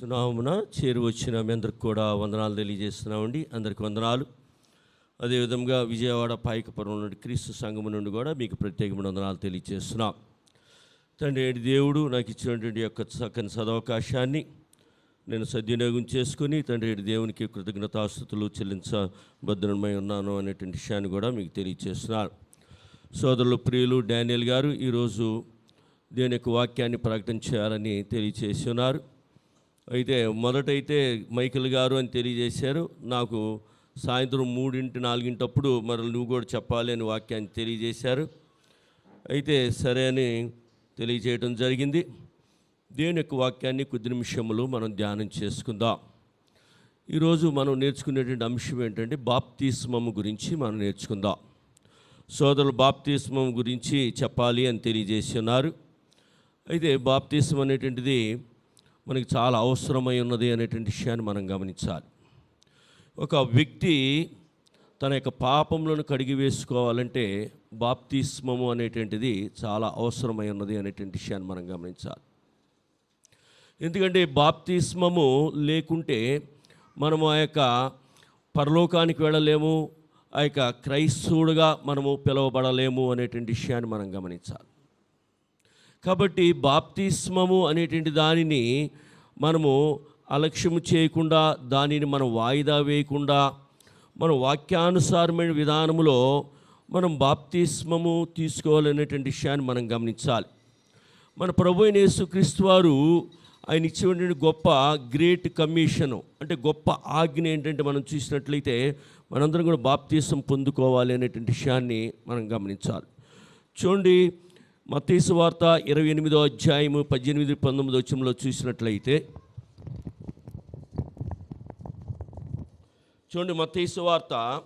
సునామున చేరువచ్చిన మీ అందరికి కూడా వందనాలు తెలియజేస్తున్నామండి. అందరికి వందనాలు. అదేవిధంగా విజయవాడ పాయకపురం నుండి క్రీస్తు సంఘం నుండి కూడా మీకు ప్రత్యేకమైన వందనాలు తెలియజేస్తున్నాం. తండ్రి దేవుడు నాకు ఇచ్చినటువంటి యొక్క చక్కని సదవకాశాన్ని నేను సద్వినియోగం చేసుకుని తండ్రి దేవునికి కృతజ్ఞతాస్థుతులు చెల్లించబద్ధమై ఉన్నాను అనేటువంటి విషయాన్ని కూడా మీకు తెలియజేస్తున్నాను. సోదరులు ప్రియులు డానియల్ గారు ఈరోజు దేని యొక్క వాక్యాన్ని ప్రకటన చేయాలని తెలియచేసి ఉన్నారు. అయితే మొదటైతే మైకిల్ గారు అని తెలియజేశారు. నాకు సాయంత్రం మూడింటి నాలుగింటప్పుడు మరి నువ్వు కూడా చెప్పాలి అని వాక్యాన్ని తెలియజేశారు. అయితే సరే అని తెలియజేయడం జరిగింది. దేని యొక్క వాక్యాన్ని కొద్ది నిమిషములు మనం ధ్యానం చేసుకుందాం. ఈరోజు మనం నేర్చుకునేటువంటి అంశం ఏంటంటే బాప్తిస్మము గురించి మనం నేర్చుకుందాం. సోదరులు బాప్తిస్మం గురించి చెప్పాలి అని తెలియజేసి ఉన్నారు అయితే బాప్తిస్మం అనేటువంటిది మనకి చాలా అవసరమై ఉన్నది అనేటువంటి విషయాన్ని మనం గమనించాలి. ఒక వ్యక్తి తన యొక్క పాపములను కడిగి వేసుకోవాలంటే బాప్తిస్మము అనేటువంటిది చాలా అవసరమై ఉన్నది అనేటువంటి విషయాన్ని మనం గమనించాలి. ఎందుకంటే బాప్తిస్మము లేకుంటే మనము ఆ యొక్క పరలోకానికి వెళ్ళలేము ఆ యొక్క క్రైస్తవుడుగా మనము పిలువబడలేము అనేటువంటి విషయాన్ని మనం గమనించాలి. కాబట్టి బాప్తిస్మము అనేటువంటి దానిని మనము అలక్ష్యము చేయకుండా దానిని మనం వాయిదా వేయకుండా మన వాక్యానుసారమైన విధానములో మనం బాప్తిస్మము తీసుకోవాలనేటువంటి విషయాన్ని మనం గమనించాలి. మన ప్రభు అయిన యేసుక్రీస్తు వారు ఆయన ఇచ్చినటువంటి గొప్ప గ్రేట్ కమిషను అంటే గొప్ప ఆజ్ఞ ఏంటంటే మనం చూసినట్లయితే మనందరం కూడా బాప్తీసం పొందుకోవాలి అనేటువంటి విషయాన్ని మనం గమనించాలి. చూడండి మతీసు వార్త ఇరవై ఎనిమిదో అధ్యాయము పద్దెనిమిది పంతొమ్మిది వచ్చంలో చూసినట్లయితే చూడండి మతీసు వార్త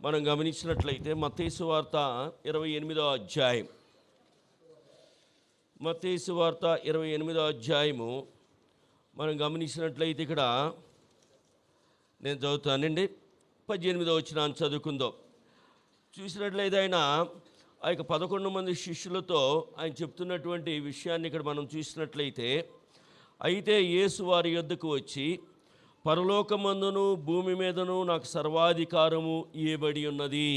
మనం గమనించినట్లయితే మతీసు వార్త ఇరవై ఎనిమిదో అధ్యాయం. మతీసు వార్త ఇరవై ఎనిమిదో అధ్యాయము మనం గమనించినట్లయితే ఇక్కడ నేను చదువుతానండి పద్దెనిమిదో వచ్చిన చదువుకుందాం. చూసినట్లయితే ఆయన ఆ యొక్క పదకొండు మంది శిష్యులతో ఆయన చెప్తున్నటువంటి విషయాన్ని ఇక్కడ మనం చూసినట్లయితే అయితే యేసు వారి యొద్దకు వచ్చి పరలోకమందును భూమి మీదను నాకు సర్వాధికారము ఇవ్వబడి ఉన్నది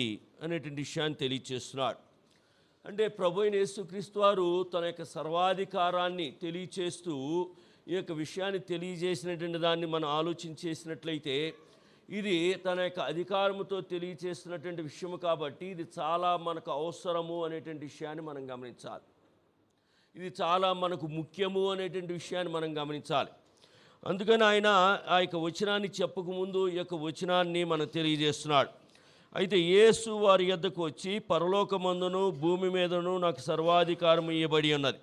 అనేటువంటి విషయాన్ని తెలియచేస్తున్నాడు. అంటే ప్రభు యేసుక్రీస్తు వారు తన యొక్క సర్వాధికారాన్ని తెలియచేస్తూ ఈ యొక్క విషయాన్ని తెలియజేసినటువంటి దాన్ని మనం ఆలోచించేసినట్లయితే చేసినట్లయితే ఇది తన యొక్క అధికారముతో తెలియచేస్తున్నటువంటి విషయము కాబట్టి ఇది చాలా మనకు అవసరము అనేటువంటి విషయాన్ని మనం గమనించాలి. ఇది చాలా మనకు ముఖ్యము అనేటువంటి విషయాన్ని మనం గమనించాలి. అందుకని ఆయన ఆ యొక్క వచనాన్ని చెప్పకముందు ఈ యొక్క వచనాన్ని మనం తెలియజేస్తున్నాడు. అయితే యేసు వారి యొద్దకు వచ్చి పరలోకమందును భూమి మీదను నాకు సర్వాధికారం ఇవ్వబడి ఉన్నది.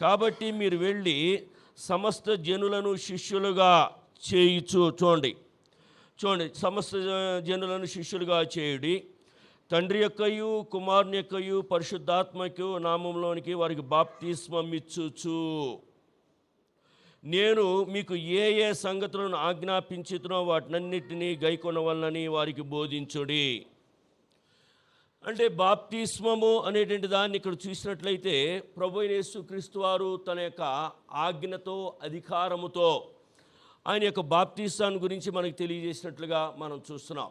కాబట్టి మీరు వెళ్ళి సమస్త జనులను శిష్యులుగా చేయుచు చూడండి. చూడండి సమస్త జనులను శిష్యులుగా చేయుడి. తండ్రి యొక్కయు కుమారుని యొక్కయు పరిశుద్ధాత్మకు నామంలోనికి వారికి బాప్తిస్మమిచ్చుచు నేను మీకు ఏ ఏ సంగతులను ఆజ్ఞాపించుతున్నో వాటినన్నిటినీ గైకొనవలనని వారికి బోధించుడి. అంటే బాప్తిస్మము అనేటువంటి దాన్ని ఇక్కడ చూసినట్లయితే ప్రభు అయిన యేసుక్రీస్తు వారు తన యొక్క ఆజ్ఞతో అధికారముతో ఆయన యొక్క బాప్తిస్మాన్ని గురించి మనకు తెలియజేసినట్లుగా మనం చూస్తున్నాం.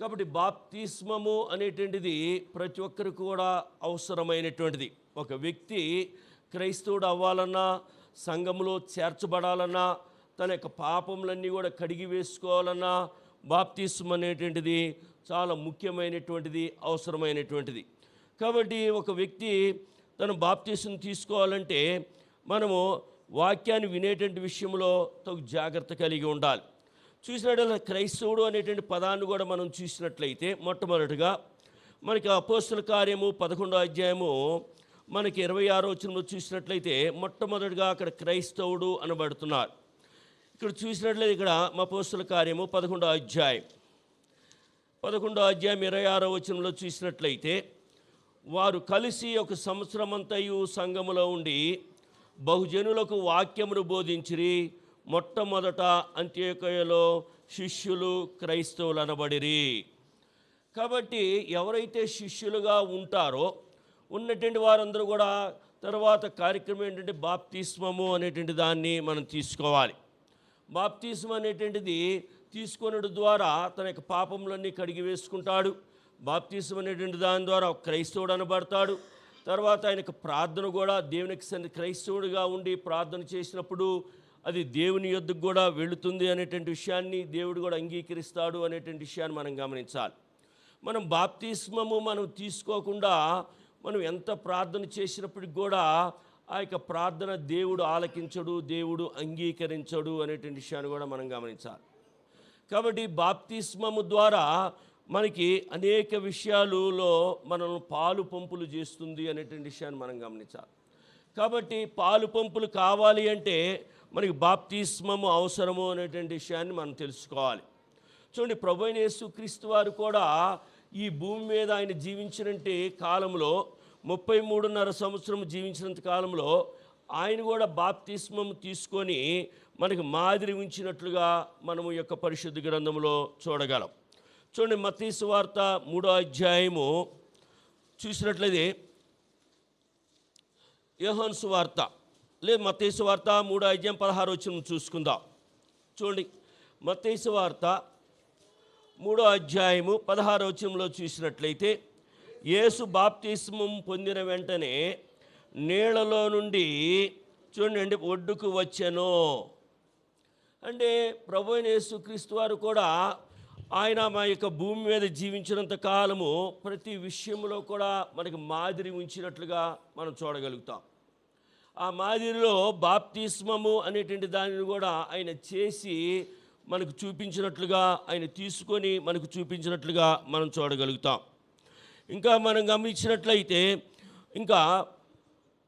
కాబట్టి బాప్తిస్మము అనేటువంటిది ప్రతి ఒక్కరికి కూడా అవసరమైనటువంటిది. ఒక వ్యక్తి క్రైస్తవుడు అవ్వాలన్నా సంఘంలో చేర్చబడాలన్నా తన యొక్క పాపములన్నీ కూడా కడిగి వేసుకోవాలన్నా బాప్తిస్మం అనేటువంటిది చాలా ముఖ్యమైనటువంటిది అవసరమైనటువంటిది. కాబట్టి ఒక వ్యక్తి తన బాప్తీసం తీసుకోవాలంటే మనము వాక్యాన్ని వినేటువంటి విషయంలో తగు జాగ్రత్త కలిగి ఉండాలి. చూసినట్లయితే క్రైస్తవుడు అనేటువంటి పదాన్ని కూడా మనం చూసినట్లయితే మొట్టమొదటిగా మనకి అపోస్తుల కార్యము పదకొండో అధ్యాయము మనకి ఇరవై ఆరో వచనంలో చూసినట్లయితే మొట్టమొదటిగా అక్కడ క్రైస్తవుడు అనబడుతున్నారు. ఇక్కడ చూసినట్లయితే ఇక్కడ మా కార్యము పదకొండో అధ్యాయం. పదకొండో అధ్యాయం ఇరవై ఆరో వచనంలో చూసినట్లయితే వారు కలిసి ఒక సంవత్సరం అంతయు సంఘములో ఉండి బహుజనులకు వాక్యమును బోధించిరి. మొట్టమొదట అంత్యోకయలో శిష్యులు క్రైస్తవులు అనబడిరి కాబట్టి ఎవరైతే శిష్యులుగా ఉంటారో ఉన్నటువంటి వారందరూ కూడా తర్వాత కార్యక్రమం ఏంటంటే బాప్తిస్మము అనేటువంటి దాన్ని మనం తీసుకోవాలి. బాప్తీసం అనేటువంటిది తీసుకొనడు ద్వారా తన యొక్క పాపములన్నీ కడిగి వేసుకుంటాడు బాప్తీసం అనేటువంటి దాని ద్వారా క్రైస్తవుడు అనబడతాడు. తర్వాత ఆయనకు ప్రార్థన కూడా దేవునికి సన్ని క్రైస్తవుడిగా ఉండి ప్రార్థన చేసినప్పుడు అది దేవుని యొద్దకు కూడా వెళుతుంది అనేటువంటి విషయాన్ని దేవుడు కూడా అంగీకరిస్తాడు అనేటువంటి విషయాన్ని మనం గమనించాలి. మనం బాప్తిస్మము మనం తీసుకోకుండా మనం ఎంత ప్రార్థన చేసినప్పటికి కూడా ఆ యొక్క ప్రార్థన దేవుడు ఆలకించడు దేవుడు అంగీకరించడు అనేటువంటి విషయాన్ని కూడా మనం గమనించాలి. కాబట్టి బాప్తిస్మము ద్వారా మనకి అనేక విషయాలలో మనల్ని పాలు పంపులు చేస్తుంది అనేటువంటి విషయాన్ని మనం గమనించాలి. కాబట్టి పాలు పంపులు కావాలి అంటే మనకి బాప్తిస్మము అవసరము అనేటువంటి విషయాన్ని మనం తెలుసుకోవాలి. చూడండి ప్రభు యేసుక్రీస్తు వారు కూడా ఈ భూమి మీద ఆయన జీవించినంటి కాలంలో ముప్పై మూడున్నర సంవత్సరం జీవించినంత కాలంలో ఆయన కూడా బాప్తిస్మం తీసుకొని మనకి మాదిరి ఉంచినట్లుగా మనము యొక్క పరిశుద్ధ గ్రంథంలో చూడగలం. చూడండి మతీసు వార్త మూడో అధ్యాయము. చూసినట్లయితే యోహన్ సువార్త లేదు మతీసు వార్త మూడో అధ్యాయం పదహారు వచ్చిన చూసుకుందాం. చూడండి మతీసు వార్త మూడో అధ్యాయము పదహారు వచనంలో చూసినట్లయితే యేసు బాప్తిస్మం పొందిన వెంటనే నీళ్ళలో నుండి చూడండి ఒడ్డుకు వచ్చెను. అంటే ప్రభు యేసు యేసుక్రీస్తు వారు కూడా ఆయన మా యొక్క భూమి మీద జీవించినంత కాలము ప్రతి విషయంలో కూడా మనకి మాదిరి ఉంచినట్లుగా మనం చూడగలుగుతాం. ఆ మాదిరిలో బాప్తిస్మము అనేటువంటి దానిని కూడా ఆయన చేసి మనకు చూపించినట్లుగా ఆయన తీసుకొని మనకు చూపించినట్లుగా మనం చూడగలుగుతాం. ఇంకా మనం గమనించినట్లయితే ఇంకా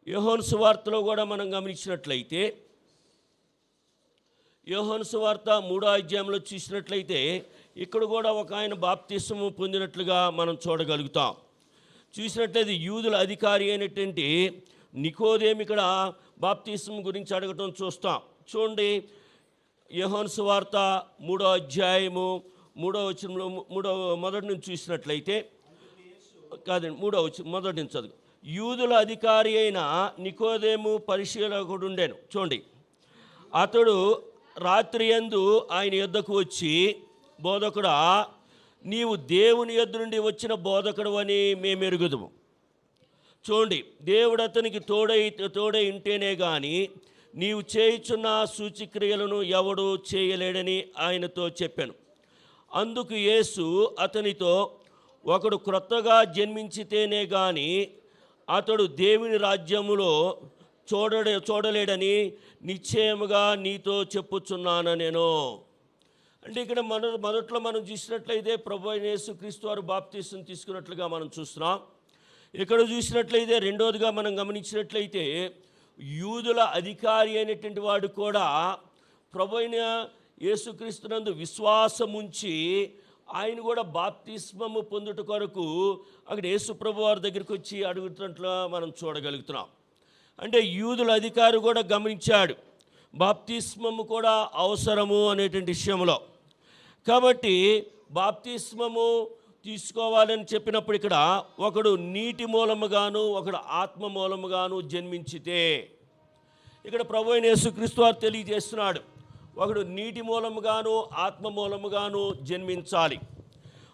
యోహోన్ సువార్తలో కూడా మనం గమనించినట్లయితే యోహోను సువార్త మూడో అధ్యాయంలో చూసినట్లయితే ఇక్కడ కూడా ఒక ఆయన బాప్తిస్మము పొందినట్లుగా మనం చూడగలుగుతాం. చూసినట్లయితే యూదుల అధికారి అయినటువంటి నికోదేమి ఇక్కడ బాప్తిస్మం గురించి అడగటం చూస్తాం. చూడండి యోహోను సువార్త మూడో అధ్యాయము మూడో వచనంలో మూడో మొదటి నుంచి చూసినట్లయితే కాదండి మూడో వచ్చి మొదటి నుంచి చదువు. యూదుల అధికారి అయిన నికోదేము పరిశీలకుడు ఉండేను. చూడండి అతడు రాత్రి ఎందు ఆయన యుద్ధకు వచ్చి బోధకుడా నీవు దేవుని యొద్ద నుండి వచ్చిన బోధకుడు అని మేము ఎరుగుదుము చూడండి దేవుడు అతనికి తోడై తోడై ఉంటేనే కానీ నీవు చేయుచున్న సూచిక్రియలను ఎవడు చేయలేడని ఆయనతో చెప్పాను. అందుకు యేసు అతనితో ఒకడు క్రొత్తగా జన్మించితేనే కానీ అతడు దేవుని రాజ్యములో చూడడే చూడలేడని నిశ్చయముగా నీతో చెప్పుచున్నాను నేను అంటే ఇక్కడ మన మొదట్లో మనం చూసినట్లయితే ప్రభు అయిన యేసుక్రీస్తు వారు బాప్తీసం తీసుకున్నట్లుగా మనం చూస్తున్నాం. ఇక్కడ చూసినట్లయితే రెండోదిగా మనం గమనించినట్లయితే యూదుల అధికారి అయినటువంటి వాడు కూడా ప్రభు అయిన యేసుక్రీస్తునందు విశ్వాసం ఉంచి ఆయన కూడా బాప్తిస్మము పొందుట కొరకు అక్కడ యేసుప్రభు వారి దగ్గరికి వచ్చి అడుగుతున్నట్లు మనం చూడగలుగుతున్నాం. అంటే యూదుల అధికారి కూడా గమనించాడు బాప్తిస్మము కూడా అవసరము అనేటువంటి విషయంలో. కాబట్టి బాప్తిస్మము తీసుకోవాలని చెప్పినప్పుడు ఇక్కడ ఒకడు నీటి మూలముగాను ఒకడు ఆత్మ మూలముగాను జన్మించితే ఇక్కడ ప్రభు అయిన యేసుక్రీస్తు వారు తెలియజేస్తున్నాడు ఒకడు నీటి మూలముగాను ఆత్మ మూలముగాను జన్మించాలి.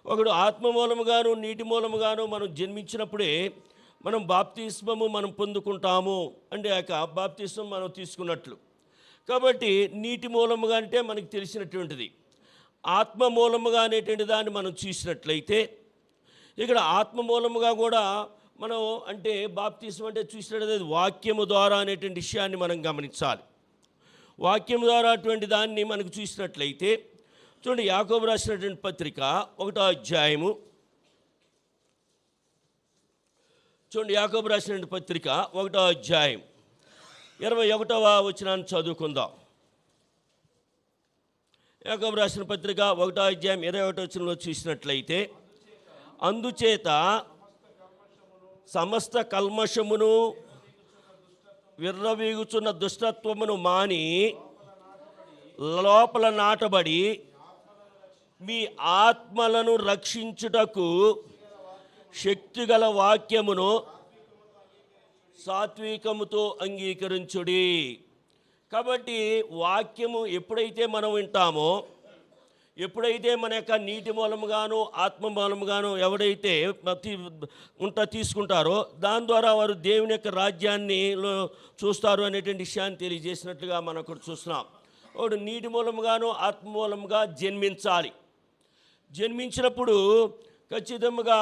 ఒకడు ఆత్మ మూలముగాను నీటి మూలముగాను మనం జన్మించినప్పుడే మనం బాప్తిస్మము మనం పొందుకుంటాము అంటే ఆ యొక్క బాప్తిస్మం మనం తీసుకున్నట్లు. కాబట్టి నీటి మూలముగా అంటే మనకు తెలిసినటువంటిది. ఆత్మ మూలముగా అనేటువంటి దాన్ని మనం చూసినట్లయితే ఇక్కడ ఆత్మ మూలముగా కూడా మనం అంటే బాప్తీసం అంటే చూసినట్లయితే వాక్యము ద్వారా అనేటువంటి విషయాన్ని మనం గమనించాలి. వాక్యం ద్వారా అటువంటి దాన్ని మనకు చూసినట్లయితే చూడండి యాకోబు రాసినటువంటి పత్రిక ఒకటో అధ్యాయము. చూడండి యాకోబు రాసినటువంటి పత్రిక ఒకటో అధ్యాయం ఇరవై ఒకటవ వచనాన్ని చదువుకుందాం. యాకబు రాసిన పత్రిక ఒకటో అధ్యాయం ఇరవై ఒకటో వచనంలో చూసినట్లయితే అందుచేత సమస్త కల్మషమును విర్రవీగుచున్న దుష్టత్వమును మాని లోపల నాటబడి మీ ఆత్మలను రక్షించుటకు శక్తిగల వాక్యమును సాత్వికముతో అంగీకరించుడి. కాబట్టి వాక్యము ఎప్పుడైతే మనం వింటామో ఎప్పుడైతే మన యొక్క నీటి మూలముగాను ఆత్మ మూలముగాను ఎవడైతే ఉంటా ఉంట తీసుకుంటారో దాని ద్వారా వారు దేవుని యొక్క రాజ్యాన్ని చూస్తారు అనేటువంటి విషయాన్ని తెలియజేసినట్లుగా మనం ఇక్కడ చూస్తున్నాం. వాడు నీటి మూలముగాను ఆత్మ మూలముగా జన్మించాలి. జన్మించినప్పుడు ఖచ్చితంగా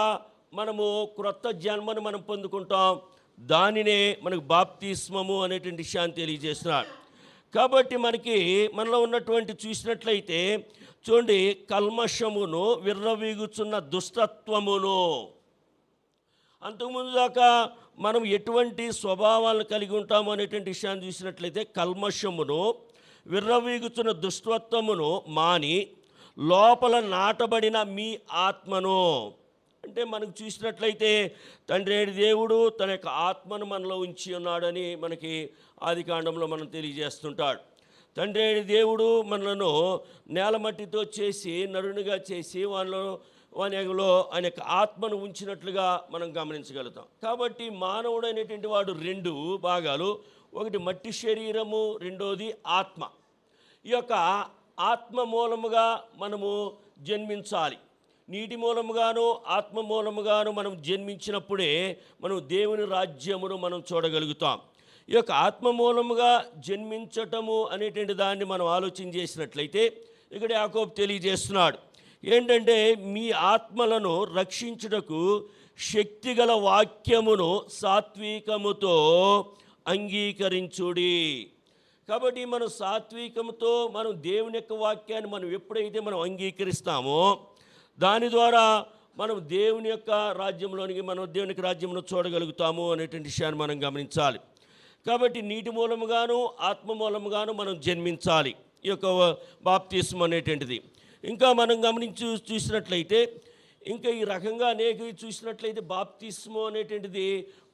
మనము క్రొత్త జన్మను మనం పొందుకుంటాం. దానినే మనకు బాప్తిస్మము అనేటువంటి విషయాన్ని తెలియజేస్తున్నాడు. కాబట్టి మనకి మనలో ఉన్నటువంటి చూసినట్లయితే చూడండి కల్మషమును విర్రవీగుచున్న దుష్టత్వమును అంతకుముందు దాకా మనం ఎటువంటి స్వభావాలను కలిగి ఉంటాము అనేటువంటి విషయాన్ని చూసినట్లయితే కల్మషమును విర్రవీగుతున్న దుష్టత్వమును మాని లోపల నాటబడిన మీ ఆత్మను. అంటే మనకు చూసినట్లయితే తండ్రి అయిన దేవుడు తన యొక్క ఆత్మను మనలో ఉంచి ఉన్నాడని మనకి ఆది కాండంలో మనం తెలియజేస్తుంటాడు. తండ్రి అయిన దేవుడు మనలను నేలమట్టితో చేసి నరునిగా చేసి వాళ్ళలో వానిలో ఆయన యొక్క ఆత్మను ఉంచినట్లుగా మనం గమనించగలుగుతాం. కాబట్టి మానవుడు అనేటువంటి వాడు రెండు భాగాలు ఒకటి మట్టి శరీరము రెండోది ఆత్మ. ఈ యొక్క ఆత్మ మూలముగా మనము జన్మించాలి. నీటి మూలముగాను ఆత్మ మూలముగాను మనం జన్మించినప్పుడే మనం దేవుని రాజ్యమును మనం చూడగలుగుతాం. ఈ యొక్క ఆత్మ మూలముగా జన్మించటము అనేటువంటి దాన్ని మనం ఆలోచన చేసినట్లయితే ఇక్కడ యాకోబ్ తెలియజేస్తున్నాడు. ఏంటంటే మీ ఆత్మలను రక్షించుటకు శక్తిగల వాక్యమును సాత్వికముతో అంగీకరించుడి. కాబట్టి మనం సాత్వికంతో మనం దేవుని యొక్క వాక్యాన్ని మనం ఎప్పుడైతే మనం అంగీకరిస్తామో దాని ద్వారా మనం దేవుని యొక్క రాజ్యంలోనికి మనం దేవునికి రాజ్యంలో చూడగలుగుతాము అనేటువంటి విషయాన్ని మనం గమనించాలి. కాబట్టి నీటి మూలముగాను ఆత్మ మూలముగాను మనం జన్మించాలి. ఈ యొక్క బాప్తీసం అనేటువంటిది. ఇంకా మనం గమనించి చూసినట్లయితే ఇంకా ఈ రకంగా అనేక చూసినట్లయితే బాప్తిస్మో అనేటువంటిది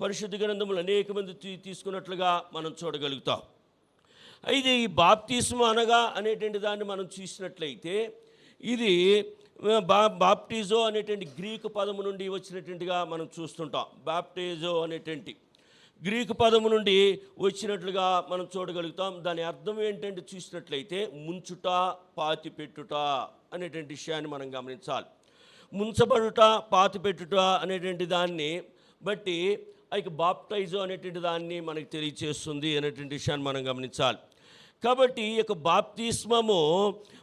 పరిశుద్ధ గ్రంథములు అనేక మంది తీసుకున్నట్లుగా మనం చూడగలుగుతాం. అయితే ఈ బాప్తిస్మ అనగా అనేటువంటి దాన్ని మనం చూసినట్లయితే ఇది బా బాప్టిజో అనేటువంటి గ్రీకు పదము నుండి వచ్చినటువంటిగా మనం చూస్తుంటాం. బాప్టిజో అనేటువంటి గ్రీకు పదము నుండి వచ్చినట్లుగా మనం చూడగలుగుతాం. దాని అర్థం ఏంటంటే చూసినట్లయితే ముంచుట పాతి పెట్టుట అనేటువంటి విషయాన్ని మనం గమనించాలి. ముంచబడుట పాతి పెట్టుట అనేటువంటి దాన్ని బట్టి అయితే బాప్టైజో అనేటువంటి దాన్ని మనకి తెలియచేస్తుంది అనేటువంటి విషయాన్ని మనం గమనించాలి. కాబట్టి ఈ యొక్క బాప్తిస్మము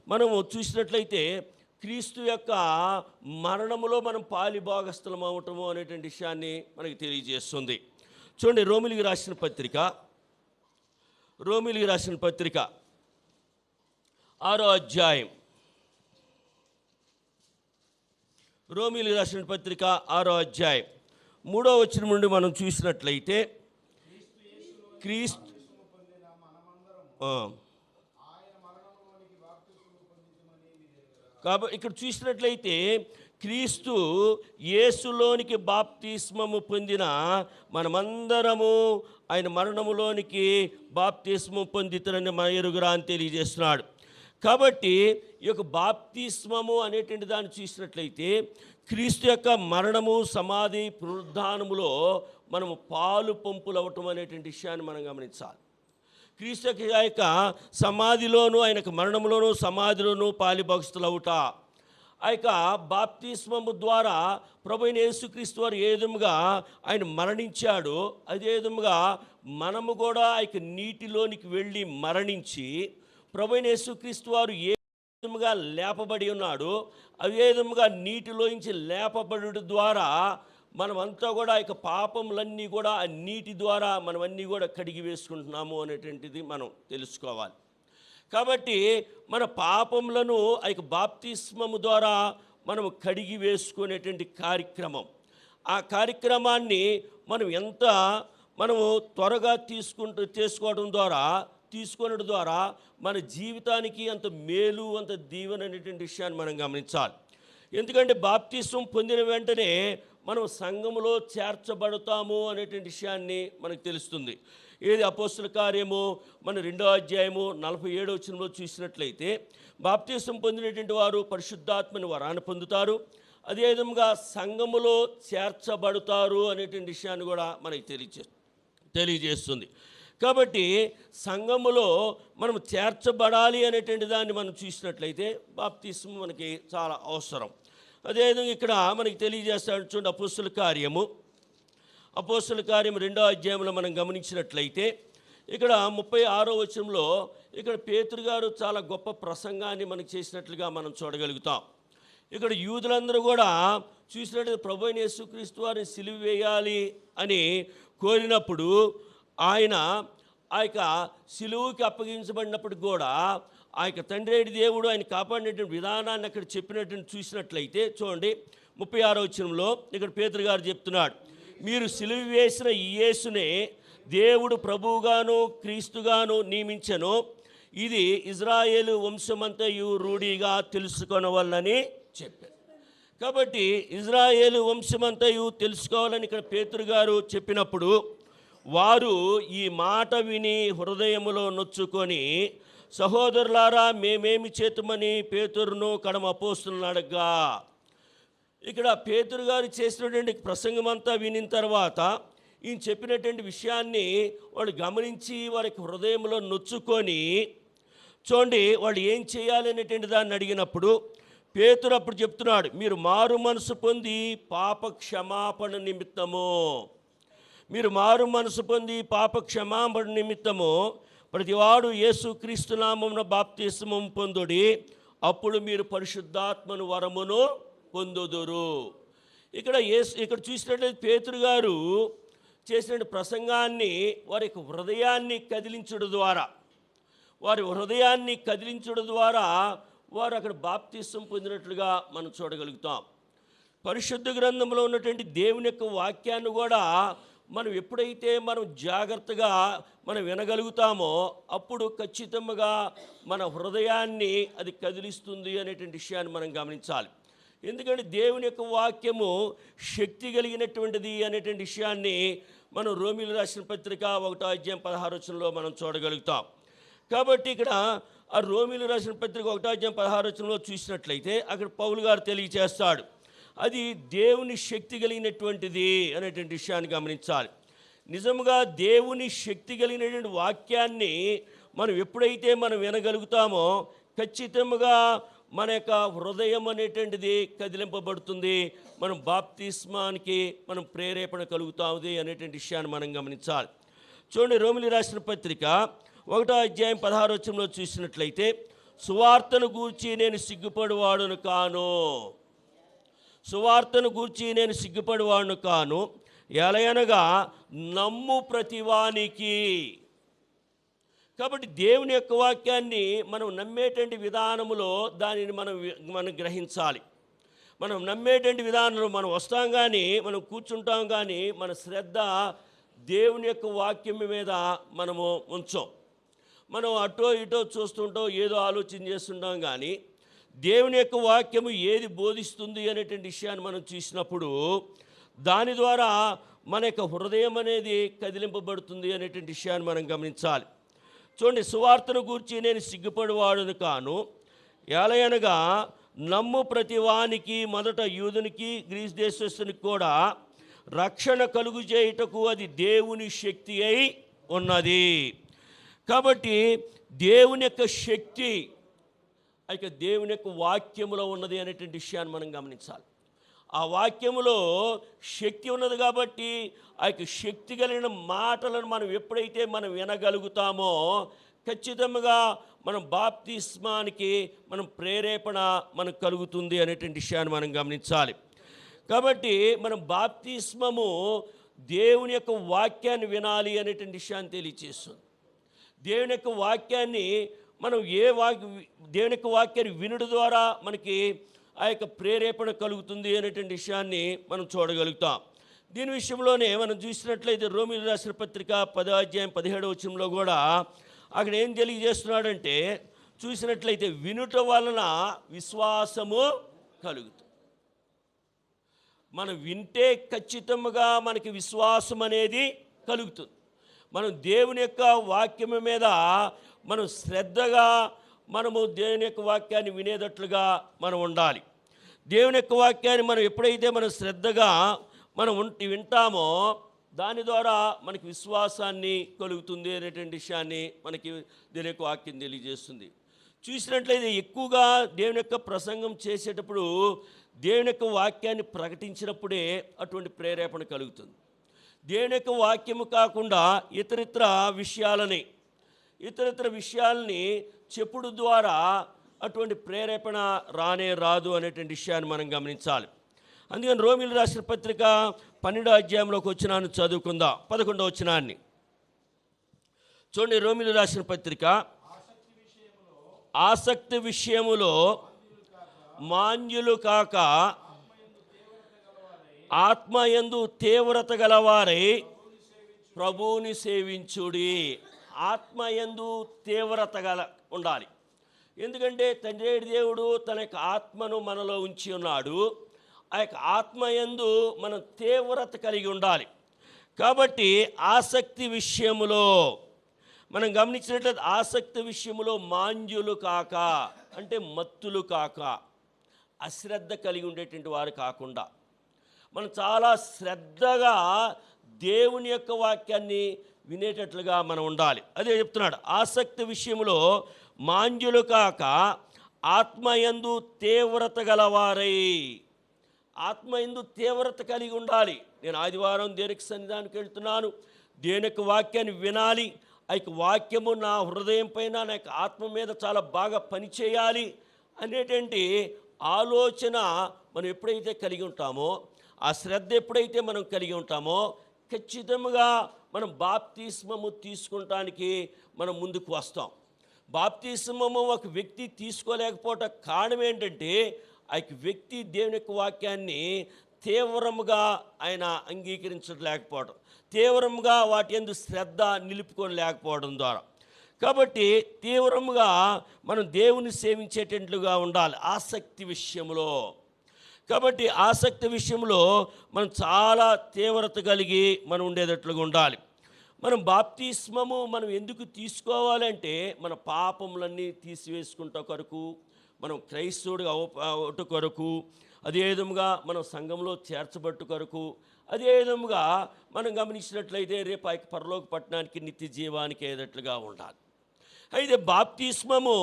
మనము చూసినట్లయితే క్రీస్తు యొక్క మరణములో మనం పాలిభాగస్థలం అవటము అనేటువంటి విషయాన్ని మనకి తెలియజేస్తుంది. చూడండి రోమిలికి రాసిన పత్రిక. రోమిలికి రాసిన పత్రిక. ఆరో అధ్యాయం. రోమిలికి రాసిన పత్రిక ఆరో అధ్యాయం. మూడో వచ్చిన నుండి మనం చూసినట్లయితే క్రీస్తు కాబట్టి ఇక్కడ చూసినట్లయితే క్రీస్తు యేసులోనికి బాప్తిస్మము పొందిన మనమందరము ఆయన మరణములోనికి బాప్తిస్మము పొందితరని మన ఎరుగురా అని తెలియజేస్తున్నాడు. కాబట్టి ఈ యొక్క బాప్తిస్మము అనేటువంటి దాన్ని చూసినట్లయితే క్రీస్తు యొక్క మరణము సమాధి పునరుద్ధానములో మనము పాలు పంపులు అవ్వటం అనేటువంటి విషయాన్ని మనం గమనించాలి. క్రీస్తు యొక్క ఆ యొక్క సమాధిలోను ఆయనకు మరణంలోను సమాధిలోను పాలిభక్తులవుట ఆ యొక్క బాప్తిస్మము ద్వారా ప్రభు యేసుక్రీస్తు వారు ఏ విధముగా ఆయన మరణించాడు అదే విధముగా మనము కూడా ఆ యొక్క నీటిలోనికి వెళ్ళి మరణించి ప్రభు యేసుక్రీస్తు వారు ఏ విధముగా లేపబడి ఉన్నాడు అదే విధముగా నీటిలోంచి లేపబడు ద్వారా మనమంతా కూడా ఆ యొక్క పాపములన్నీ కూడా ఆ నీటి ద్వారా మనమన్నీ కూడా కడిగి వేసుకుంటున్నాము అనేటువంటిది మనం తెలుసుకోవాలి. కాబట్టి మన పాపములను ఆ యొక్క బాప్తిస్మము ద్వారా మనం కడిగి వేసుకునేటువంటి కార్యక్రమం. ఆ కార్యక్రమాన్ని మనం ఎంత మనము త్వరగా తీసుకుంటూ చేసుకోవడం ద్వారా తీసుకొనడం ద్వారా మన జీవితానికి అంత మేలు అంత దీవెన అనేటువంటి విషయాన్ని మనం గమనించాలి. ఎందుకంటే బాప్తిస్వం పొందిన వెంటనే మనం సంఘములో చేర్చబడతాము అనేటువంటి విషయాన్ని మనకు తెలుస్తుంది. ఏది అపోస్తుల కార్యము? మన రెండో అధ్యాయము నలభై ఏడో వచనంలో చూసినట్లయితే బాప్తీసం పొందినటువంటి వారు పరిశుద్ధాత్మని వరాన్ని పొందుతారు. అదేవిధంగా సంఘములో చేర్చబడతారు అనేటువంటి విషయాన్ని కూడా మనకి తెలియజే తెలియజేస్తుంది. కాబట్టి సంఘములో మనం చేర్చబడాలి అనేటువంటి దాన్ని మనం చూసినట్లయితే బాప్తిస్మ మనకి చాలా అవసరం. అదేవిధంగా ఇక్కడ మనకి తెలియజేస్తాడు చూడండి అపోస్తుల కార్యము. అపోస్తుల కార్యం రెండో అధ్యాయంలో మనం గమనించినట్లయితే ఇక్కడ ముప్పై ఆరో వచనంలో ఇక్కడ పేతురు గారు చాలా గొప్ప ప్రసంగాన్ని మనకు చేసినట్లుగా మనం చూడగలుగుతాం. ఇక్కడ యూదులందరూ కూడా చూసినట్టు ప్రభు అయిన యేసుక్రీస్తు వారిని సిలువ వేయాలి అని కోరినప్పుడు ఆయన ఆ యొక్క సిలువుకి అప్పగించబడినప్పుడు కూడా ఆ యొక్క తండ్రి దేవుడు ఆయన కాపాడినటువంటి విధానాన్ని అక్కడ చెప్పినట్టు చూసినట్లయితే చూడండి ముప్పై ఆరో వచ్చినంలో ఇక్కడ పేతురు గారు చెప్తున్నాడు మీరు సిలువ వేసిన ఈ యేసునే దేవుడు ప్రభువుగాను క్రీస్తుగాను నియమించను ఇది ఇజ్రాయేలు వంశమంతయు రూఢిగా తెలుసుకొనవల్లని చెప్పారు. కాబట్టి ఇజ్రాయేలు వంశమంతయు తెలుసుకోవాలని ఇక్కడ పేతురు గారు చెప్పినప్పుడు వారు ఈ మాట విని హృదయములో నొచ్చుకొని సహోదరులారా మేమేమి చేతుమని పేతురును కడమ అపోస్తున్నాడుగా ఇక్కడ పేతురు గారు చేసినటువంటి ప్రసంగం అంతా వినిన తర్వాత ఈయన చెప్పినటువంటి విషయాన్ని వాడు గమనించి వారికి హృదయంలో నొచ్చుకొని చూడండి వాళ్ళు ఏం చేయాలి అనేటువంటి దాన్ని అడిగినప్పుడు పేతురు అప్పుడు చెప్తున్నాడు మీరు మారు మనసు పొంది పాప క్షమాపణ నిమిత్తము. మీరు మారు మనసు పొంది పాప క్షమాపణ నిమిత్తము. ప్రతివాడు యేసు క్రీస్తు బాప్తిస్మం పొందుడి అప్పుడు మీరు పరిశుద్ధాత్మను వరమును పొందుదురు. ఇక్కడ యేసు ఇక్కడ చూసినట్లయితే పేతురు గారు చేసిన ప్రసంగాన్ని వారి యొక్క హృదయాన్ని కదిలించడం ద్వారా వారి హృదయాన్ని కదిలించడం ద్వారా వారు అక్కడ బాప్తిస్వం పొందినట్లుగా మనం చూడగలుగుతాం. పరిశుద్ధ గ్రంథంలో ఉన్నటువంటి దేవుని యొక్క వాక్యాన్ని కూడా మనం ఎప్పుడైతే మనం జాగ్రత్తగా మనం వినగలుగుతామో అప్పుడు ఖచ్చితంగా మన హృదయాన్ని అది కదిలిస్తుంది అనేటువంటి విషయాన్ని మనం గమనించాలి. ఎందుకంటే దేవుని యొక్క వాక్యము శక్తి కలిగినటువంటిది అనేటువంటి విషయాన్ని మనం రోమిలు రాసిన పత్రిక ఒకటో అధ్యాయం పదహారచనలో మనం చూడగలుగుతాం. కాబట్టి ఇక్కడ ఆ రోమిలు రాసిన పత్రిక ఒకటో అధ్యాయం పదహారచనలో చూసినట్లయితే అక్కడ పౌలు గారు తెలియజేస్తాడు అది దేవుని శక్తి కలిగినటువంటిది అనేటువంటి విషయాన్ని గమనించాలి. నిజముగా దేవుని శక్తి కలిగినటువంటి వాక్యాన్ని మనం ఎప్పుడైతే మనం వినగలుగుతామో ఖచ్చితంగా మన యొక్క హృదయం అనేటువంటిది కదిలింపబడుతుంది. మనం బాప్తిస్మానికి మనం ప్రేరేపణ కలుగుతాది అనేటువంటి విషయాన్ని మనం గమనించాలి. చూడండి రోమిలి రాసిన పత్రిక ఒకటో అధ్యాయం పదహారు వచ్చంలో చూసినట్లయితే సువార్తను గూర్చి నేను సిగ్గుపడివాడును కాను. సువార్తను గూర్చి నేను సిగ్గుపడివాడును కాను. ఎలయనగా నమ్ము ప్రతివానికి కాబట్టి దేవుని యొక్క వాక్యాన్ని మనం నమ్మేటువంటి విధానములో దానిని మనం మనం గ్రహించాలి. మనం నమ్మేటువంటి విధానంలో మనం వస్తాం కానీ మనం కూర్చుంటాం కానీ మన శ్రద్ధ దేవుని యొక్క వాక్యం మీద మనము ఉంచాం. మనం అటో ఇటో చూస్తుంటాం ఏదో ఆలోచన చేస్తుంటాం కానీ దేవుని యొక్క వాక్యము ఏది బోధిస్తుంది అనేటువంటి విషయాన్ని మనం చూసినప్పుడు దాని ద్వారా మన యొక్క హృదయం అనేది కదిలింపబడుతుంది అనేటువంటి విషయాన్ని మనం గమనించాలి. చూడండి సువార్తను గూర్చి నేను సిగ్గుపడివాడును కాను. ఎలయనగా నమ్ము ప్రతివానికి మొదట యూదునికి గ్రీస్ దేశస్తునికి కూడా రక్షణ కలుగు చేయుటకు అది దేవుని శక్తి అయి ఉన్నది. కాబట్టి దేవుని యొక్క శక్తి ఆ యొక్క దేవుని యొక్క వాక్యములో ఉన్నది అనేటువంటి విషయాన్ని మనం గమనించాలి. ఆ వాక్యములో శక్తి ఉన్నది కాబట్టి ఆ యొక్క శక్తి కలిగిన మాటలను మనం ఎప్పుడైతే మనం వినగలుగుతామో ఖచ్చితంగా మనం బాప్తిస్మానికి మనం ప్రేరేపణ మనకు కలుగుతుంది అనేటువంటి విషయాన్ని మనం గమనించాలి. కాబట్టి మనం బాప్తిస్మము దేవుని యొక్క వాక్యాన్ని వినాలి అనేటువంటి విషయాన్ని తెలియచేస్తుంది. దేవుని యొక్క వాక్యాన్ని మనం ఏ వాక్ దేవునికి వాక్యాన్ని వినుడు ద్వారా మనకి ఆ యొక్క ప్రేరేపణ కలుగుతుంది అనేటువంటి విషయాన్ని మనం చూడగలుగుతాం. దీని విషయంలోనే మనం చూసినట్లయితే రోమిలు రాసిన పత్రిక పదో అధ్యాయం పదిహేడవ వచనంలో కూడా అక్కడ ఏం తెలియజేస్తున్నాడంటే చూసినట్లయితే వినుట వలన విశ్వాసము కలుగుతుంది. మనం వింటే ఖచ్చితంగా మనకి విశ్వాసం అనేది కలుగుతుంది. మనం దేవుని యొక్క వాక్యం మీద మనం శ్రద్ధగా మనము దేవుని యొక్క వాక్యాన్ని వినేటట్లుగా మనం ఉండాలి. దేవుని యొక్క వాక్యాన్ని మనం ఎప్పుడైతే మనం శ్రద్ధగా మనం ఉంటి వింటామో దాని ద్వారా మనకి విశ్వాసాన్ని కలుగుతుంది అనేటువంటి విషయాన్ని మనకి దీని యొక్క వాక్యం తెలియజేస్తుంది. చూసినట్లయితే ఎక్కువగా దేవుని యొక్క ప్రసంగం చేసేటప్పుడు దేవుని యొక్క వాక్యాన్ని ప్రకటించినప్పుడే అటువంటి ప్రేరేపణ కలుగుతుంది. దేవుని యొక్క వాక్యము కాకుండా ఇతరితర విషయాలని ఇతరితర విషయాల్ని చెప్పుడు ద్వారా అటువంటి ప్రేరేపణ రానే రాదు అనేటువంటి విషయాన్ని మనం గమనించాలి. అందుకని రోమిలు రాసిన పత్రిక పన్నెండో అధ్యాయంలోకి వచ్చినాను చదువుకుందాం. పదకొండో వచ్చినాన్ని చూడండి రోమిలు రాసిన పత్రిక. ఆసక్తి విషయములో మాన్యులు కాక ఆత్మయందు తీవ్రత గలవారై ప్రభువుని సేవించుడి. ఆత్మయందు తీవ్రత గల ఉండాలి. ఎందుకంటే తండ్రి దేవుడు తన యొక్క ఆత్మను మనలో ఉంచి ఉన్నాడు. ఆ యొక్క ఆత్మయందు మనం తీవ్రత కలిగి ఉండాలి. కాబట్టి ఆసక్తి విషయములో మనం గమనించినట్లయితే ఆసక్తి విషయంలో మాంజులు కాక అంటే మత్తులు కాక అశ్రద్ధ కలిగి ఉండేటువంటి వారు కాకుండా మనం చాలా శ్రద్ధగా దేవుని యొక్క వాక్యాన్ని వినేటట్లుగా మనం ఉండాలి. అదే చెప్తున్నాడు. ఆసక్తి విషయంలో మాంద్యులు కాక ఆత్మయందు తీవ్రత గలవారై. ఆత్మయందు తీవ్రత కలిగి ఉండాలి. నేను ఆదివారం దేనికి సన్నిధానికి వెళ్తున్నాను? దేనికి వాక్యాన్ని వినాలి? ఆ యొక్క వాక్యము నా హృదయం పైన నా యొక్క ఆత్మ మీద చాలా బాగా పనిచేయాలి అనేటువంటి ఆలోచన మనం ఎప్పుడైతే కలిగి ఉంటామో ఆ శ్రద్ధ ఎప్పుడైతే మనం కలిగి ఉంటామో ఖచ్చితంగా మనం బాప్తిస్మము తీసుకుంటానికి మనం ముందుకు వస్తాం. బాప్తిస్మము ఒక వ్యక్తి తీసుకోలేకపోవటం కారణం ఏంటంటే ఆ వ్యక్తి దేవుని యొక్క వాక్యాన్ని తీవ్రముగా ఆయన అంగీకరించలేకపోవడం తీవ్రంగా వాటి ఎందు శ్రద్ధ నిలుపుకొని లేకపోవడం ద్వారా. కాబట్టి తీవ్రంగా మనం దేవుని సేవించేటట్లుగా ఉండాలి ఆసక్తి విషయంలో. కాబట్టి ఆసక్తి విషయంలో మనం చాలా తీవ్రత కలిగి మనం ఉండేటట్లుగా ఉండాలి. మనం బాప్తిస్మము మనం ఎందుకు తీసుకోవాలంటే మన పాపములన్నీ తీసివేసుకుంట కొరకు మనం క్రైస్తవుడు అవట కొరకు అదే విధముగా మనం సంఘంలో చేర్చబట్టు కొరకు అదే విధముగా మనం గమనించినట్లయితే రేపు ఆ పరలోక పట్టణానికి నిత్య జీవానికి ఏదట్లుగా ఉండాలి. అయితే బాప్తిస్మము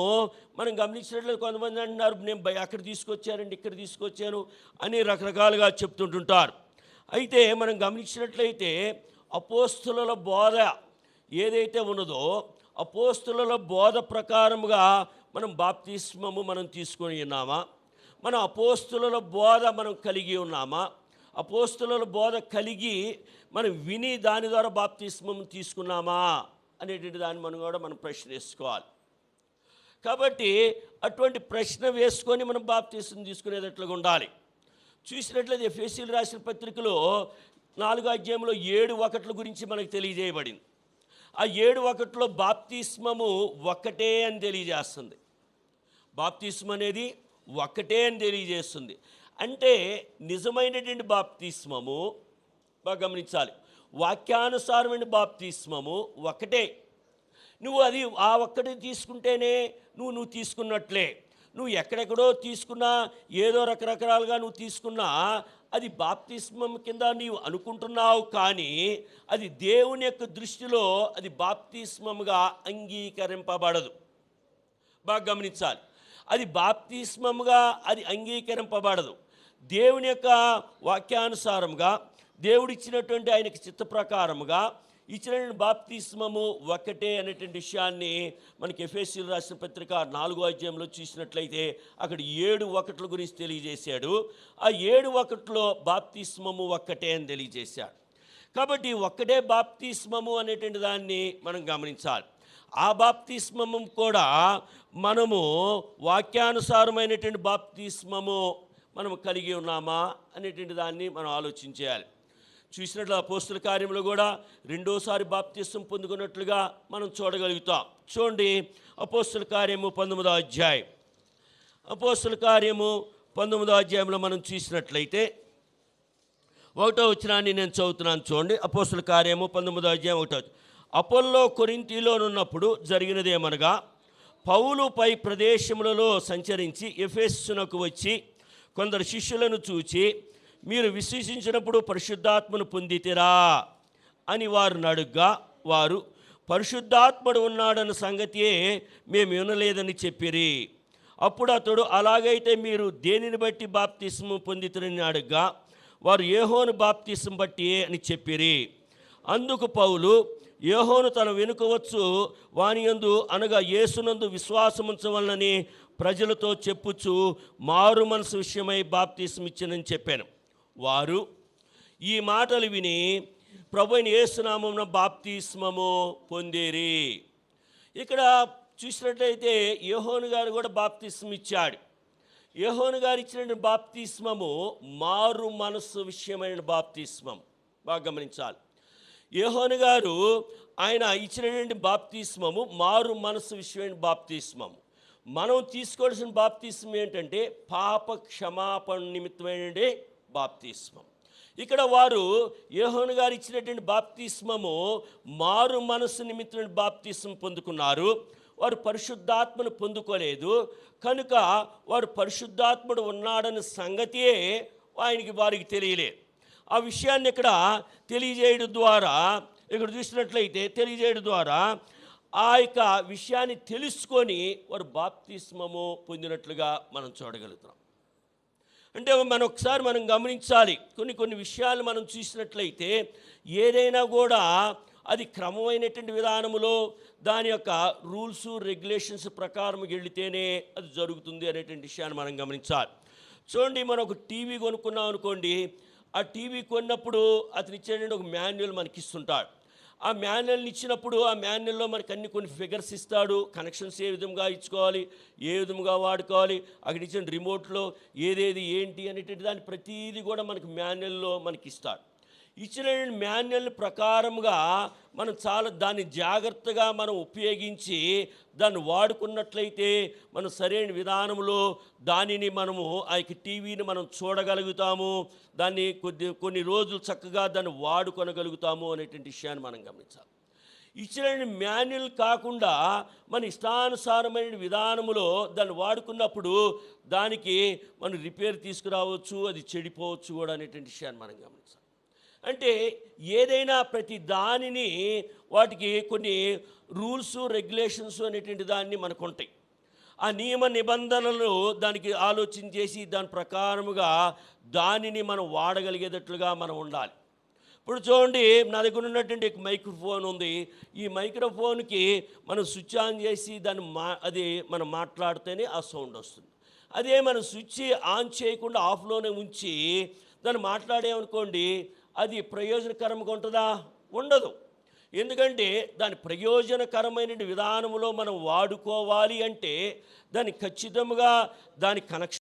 మనం గమనించినట్లయితే కొంతమంది అంటున్నారు నేను అక్కడ తీసుకొచ్చానండి ఇక్కడ తీసుకొచ్చాను అని రకరకాలుగా చెప్తుంటుంటారు. అయితే మనం గమనించినట్లయితే అపోస్తుల బోధ ఏదైతే ఉన్నదో అపోస్తుల బోధ ప్రకారముగా మనం బాప్తిస్మము మనం తీసుకొని ఉన్నామా? మన అపోస్తుల బోధ మనం కలిగి ఉన్నామా? అపోస్తుల బోధ కలిగి మనం విని దాని ద్వారా బాప్తిస్మం తీసుకున్నామా? అనేటువంటి దాన్ని మనం కూడా మనం ప్రశ్న వేసుకోవాలి. కాబట్టి అటువంటి ప్రశ్న వేసుకొని మనం బాప్తీసం తీసుకునేటట్లుగా ఉండాలి. చూసినట్లయితే ఎఫ్ఎస్సీలు రాసిన పత్రికలో నాలుగో అధ్యాయంలో ఏడు ఒకట్ల గురించి మనకు తెలియజేయబడింది. ఆ ఏడు ఒకట్లో బాప్తిస్మము ఒకటే అని తెలియజేస్తుంది. బాప్తిస్మం అనేది ఒకటే అని తెలియజేస్తుంది. అంటే నిజమైనటువంటి బాప్తిస్మము బాగా గమనించాలి. వాక్యానుసారమైన బాప్తిస్మము ఒకటే. నువ్వు అది ఆ ఒక్కటి తీసుకుంటేనే నువ్వు నువ్వు తీసుకున్నట్లే. నువ్వు ఎక్కడెక్కడో తీసుకున్నా ఏదో రకరకాలుగా నువ్వు తీసుకున్నా అది బాప్తిస్మం కింద నీవు అనుకుంటున్నావు కానీ అది దేవుని యొక్క దృష్టిలో అది బాప్తిస్మముగా అంగీకరింపబడదు. బాగా గమనించాలి. అది బాప్తిస్మముగా అది అంగీకరింపబడదు. దేవుని యొక్క వాక్యానుసారంగా దేవుడిచ్చినటువంటి ఆయనకి చిత్త ప్రకారముగా ఇచ్చిన బాప్తిస్మము ఒకటే అనేటువంటి విషయాన్ని మనకి ఎఫ్ఎస్సీలు రాసిన పత్రిక నాలుగో అధ్యాయంలో చూసినట్లయితే అక్కడ ఏడు ఒకట్ల గురించి తెలియజేశాడు. ఆ ఏడు ఒకట్లో బాప్తిస్మము ఒక్కటే అని తెలియజేశాడు. కాబట్టి ఒక్కటే బాప్తిస్మము అనేటువంటి దాన్ని మనం గమనించాలి. ఆ బాప్తిస్మము కూడా మనము వాక్యానుసారమైనటువంటి బాప్తిస్మము మనం కలిగి ఉన్నామా అనేటువంటి దాన్ని మనం ఆలోచించేయాలి. చూసినట్లు అపోస్తుల కార్యంలో కూడా రెండోసారి బాప్తిస్మం పొందుకున్నట్లుగా మనం చూడగలుగుతాం. చూడండి అపోస్తుల కార్యము పంతొమ్మిదో అధ్యాయం. అపోస్తుల కార్యము పంతొమ్మిదో అధ్యాయంలో మనం చూసినట్లయితే ఒకటో వచ్చినాన్ని నేను చదువుతున్నాను చూడండి. అపోస్తుల కార్యము పంతొమ్మిదో అధ్యాయం ఒకటో అపోల్లో కొరింతిలోనున్నప్పుడు జరిగినదేమనగా పౌలు పై ప్రదేశములలో సంచరించి ఎఫెస్సునకు వచ్చి కొందరు శిష్యులను చూచి మీరు విశ్వసించినప్పుడు పరిశుద్ధాత్మను పొందితిరా అని వారు అడుగ్గా వారు పరిశుద్ధాత్ముడు ఉన్నాడన్న సంగతియే మేము వినలేదని చెప్పిరి. అప్పుడు అతడు అలాగైతే మీరు దేనిని బట్టి బాప్తిస్ము పొందితురని అడుగ్గా వారు ఏహోను బాప్తిస్ము బట్టి అని చెప్పిరి. అందుకు పౌలు ఏహోను తన వెనుకవచ్చు వాని యందు అనగా యేసునందు విశ్వాసముంచవలనని ప్రజలతో చెప్పుచు మారు మనసు విషయమై బాప్తీసం చెప్పాను. వారు ఈ మాటలు విని ప్రభుని ఏసునామం బాప్తిస్మము పొందేరి. ఇక్కడ చూసినట్లయితే యహోన్ గారు కూడా బాప్తిస్మ ఇచ్చాడు. యహోన్ గారు ఇచ్చిన బాప్తిస్మము మారు మనస్సు విషయమైన బాప్తిస్మం బాగా గమనించాలి. యహోన్ గారు ఆయన ఇచ్చినటువంటి బాప్తిస్మము మారు మనస్సు విషయమైన బాప్తిస్మము. మనం తీసుకోవాల్సిన బాప్తిస్మం ఏంటంటే పాప క్షమాపణ నిమిత్తమైనటువంటి బాప్తిస్మం. ఇక్కడ వారు యోహోను గారు ఇచ్చినటువంటి బాప్తిస్మము మారు మనస్సు నిమిత్తమైన బాప్తిస్మం పొందుకున్నారు. వారు పరిశుద్ధాత్మను పొందుకోలేదు. కనుక వారు పరిశుద్ధాత్ముడు ఉన్నాడన్న సంగతియే ఆయనకి వారికి తెలియలేదు ఆ విషయాన్ని ఇక్కడ తెలియజేయడం ద్వారా ఇక్కడ చూసినట్లయితే తెలియజేయడం ద్వారా ఆ యొక్క విషయాన్ని తెలుసుకొని వారు బాప్తిస్మము పొందినట్లుగా మనం చూడగలుగుతాం అంటే మనం ఒకసారి మనం గమనించాలి. కొన్ని కొన్ని విషయాలు మనం చూసినట్లయితే ఏదైనా కూడా అది క్రమమైనటువంటి విధానములో దాని యొక్క రూల్స్ రెగ్యులేషన్స్ ప్రకారం వెళితేనే అది జరుగుతుంది అనేటువంటి విషయాన్ని మనం గమనించాలి. చూడండి మనం ఒక టీవీ కొనుక్కున్నాం అనుకోండి. ఆ టీవీ కొన్నప్పుడు అతను ఇచ్చేటువంటి ఒక మాన్యువల్ మనకి ఇస్తుంటాడు ఆ మాన్యువల్ని ఇచ్చినప్పుడు ఆ మాన్యువల్లో మనకు అన్ని కొన్ని ఫిగర్స్ ఇస్తాడు. కనెక్షన్స్ ఏ విధంగా ఇచ్చుకోవాలి ఏ విధంగా వాడుకోవాలి అక్కడ ఇచ్చిన రిమోట్లో ఏదేది ఏంటి అనేటువంటి దాని ప్రతీది కూడా మనకి మాన్యువల్లో మనకి ఇస్తాడు ఇచ్చిన మాన్యువల్ ప్రకారముగా మనం చాలా దాన్ని జాగ్రత్తగా మనం ఉపయోగించి దాన్ని వాడుకున్నట్లయితే మనం సరైన విధానంలో దానిని మనము ఆ యొక్క టీవీని మనం చూడగలుగుతాము. దాన్ని కొద్ది కొన్ని రోజులు చక్కగా దాన్ని వాడుకొనగలుగుతాము అనేటువంటి విషయాన్ని మనం గమనించాలి. ఇచ్చిన మాన్యువల్ కాకుండా మన ఇష్టానుసారమైన విధానములో దాన్ని వాడుకున్నప్పుడు దానికి మనం రిపేర్ తీసుకురావచ్చు అది చెడిపోవచ్చు కూడా అనేటువంటి విషయాన్ని మనం గమనించాలి. అంటే ఏదైనా ప్రతి దానిని వాటికి కొన్ని రూల్స్ రెగ్యులేషన్స్ అనేటువంటి దాన్ని మనకు ఉంటాయి ఆ నియమ నిబంధనలు దానికి ఆలోచన చేసి దాని ప్రకారముగా దానిని మనం వాడగలిగేటట్లుగా మనం ఉండాలి. ఇప్పుడు చూడండి నా దగ్గర ఉన్నటువంటి మైక్రోఫోన్ ఉంది. ఈ మైక్రోఫోన్కి మనం స్విచ్ ఆన్ చేసి దాన్ని మా అది మనం మాట్లాడితేనే ఆ సౌండ్ వస్తుంది. అదే మనం స్విచ్ ఆన్ చేయకుండా ఆఫ్లోనే ఉంచి దాన్ని మాట్లాడేమనుకోండి అది ప్రయోజనకరంగా ఉంటుందా? ఉండదు. ఎందుకంటే దాని ప్రయోజనకరమైన విధానంలో మనం వాడుకోవాలి అంటే దాన్ని ఖచ్చితంగా దాని కనెక్షన్